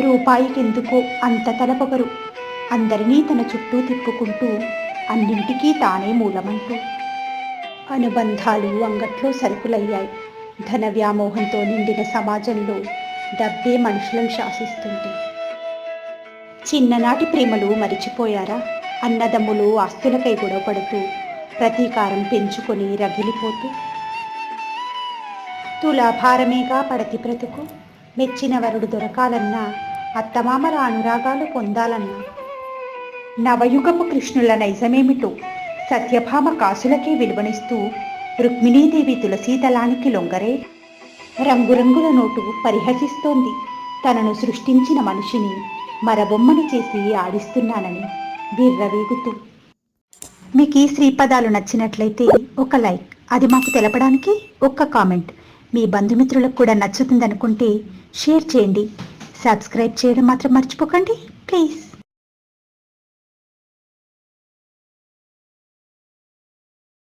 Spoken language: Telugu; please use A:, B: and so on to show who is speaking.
A: రూపాయికెందుకో అంత తలపగరు అందరినీ తన చుట్టూ తిప్పుకుంటూ అన్నింటికీ తానే మూలమంటూ. అనుబంధాలు అంగట్లో సరుకులయ్యాయి. ధన వ్యామోహంతో నిండిన సమాజంలో డబ్బే మనుషులను శాసిస్తుంది చిన్ననాటి ప్రేమలు మరిచిపోయారా? అన్నదమ్ములు ఆస్తులకై గొడవపడుతూ ప్రతీకారం పెంచుకొని రగిలిపోతూ. తులాభారమేగా పడతి బ్రతుకు. మెచ్చిన వరుడు దొరకాలన్నా అత్తమామల అనురాగాలు పొందాలన్నా. నవయుగపు కృష్ణుల నైజమేమిటో సత్యభామ కాసులకే విలువనిస్తూ రుక్మిణీదేవి తులసీతలానికి లొంగరే. రంగురంగుల నోటు పరిహసిస్తోంది తనను సృష్టించిన మనిషిని మరబొమ్మని చేసి ఆడిస్తున్నానని విర్రవీగుతూ. మీకు ఈ శ్రీపదాలు నచ్చినట్లయితే ఒక లైక్ అది మాకు తెలపడానికి ఒక్క కామెంట్. మీ బంధుమిత్రులకు కూడా నచ్చుతుందనుకుంటే షేర్ చేయండి. సబ్స్క్రైబ్ చేయడం మాత్రం మర్చిపోకండి. ప్లీజ్.